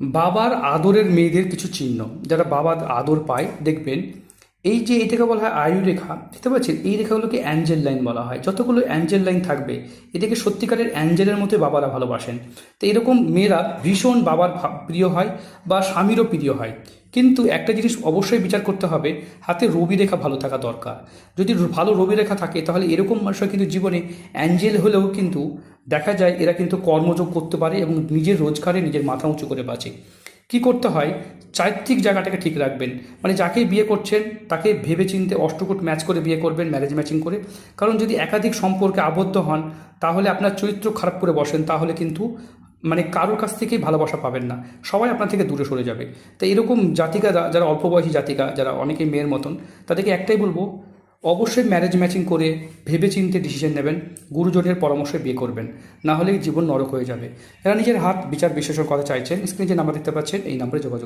বাবার আদরের মেয়েদের কিছু চিহ্ন। যারা বাবার আদর পায়, দেখবেন, এই যে এটাকে বলা হয় আয়ু রেখা, দেখতে পাচ্ছেন? এই রেখাগুলোকে অ্যাঞ্জেল লাইন বলা হয়। যতগুলো অ্যাঞ্জেল লাইন থাকবে, এটাকে সত্যিকারের অ্যাঞ্জেলের মতো বাবারা ভালোবাসেন। তো এরকম মেয়েরা ভীষণ বাবার প্রিয় হয় বা স্বামীরও প্রিয় হয়। কিন্তু একটা জিনিস অবশ্যই বিচার করতে হবে, হাতে রবি রেখা ভালো থাকা দরকার। যদি ভালো রবি রেখা থাকে, তাহলে এরকম মানুষরা কিন্তু জীবনে অ্যাঞ্জেল হলেও কিন্তু দেখা যায় এরা কিন্তু কর্মযোগ করতে পারে এবং নিজের রোজগারে নিজের মাথা উঁচু করে বাঁচে। কি করতে হয়? চারিত্রিক জায়গাটাকে ঠিক রাখবেন। মানে যাকে বিয়ে করছেন, তাকে ভেবে চিনতে অষ্টকূট ম্যাচ করে বিয়ে করবেন ম্যারেজ ম্যাচিং করে। কারণ যদি একাধিক সম্পর্কে আবদ্ধ হন, তাহলে আপনার চরিত্র খারাপ করে বসেন, তাহলে কিন্তু মানে কারোর কাছ থেকেই ভালোবাসা পাবেন না। সবাই আপনার থেকে দূরে সরে যাবে। তো এরকম জাতিকা, যারা অল্প বয়সী জাতিকা, যারা অনেকেই মেয়ের মতন, তাদেরকে একটাই বলব অবশ্যই ম্যারেজ ম্যাচিং করে ভেবে চিনতে ডিসিশন নেবেন, গুরুজনের পরামর্শে বিয়ে করবেন না হলে জীবন নরক হয়ে যাবে। যারা নিজের হাত বিচার বিশ্লেষণ কথা চাইছেন স্ক্রিনে যে নাম্বার দেখতে পাচ্ছেন, এই নাম্বারে যোগাযোগ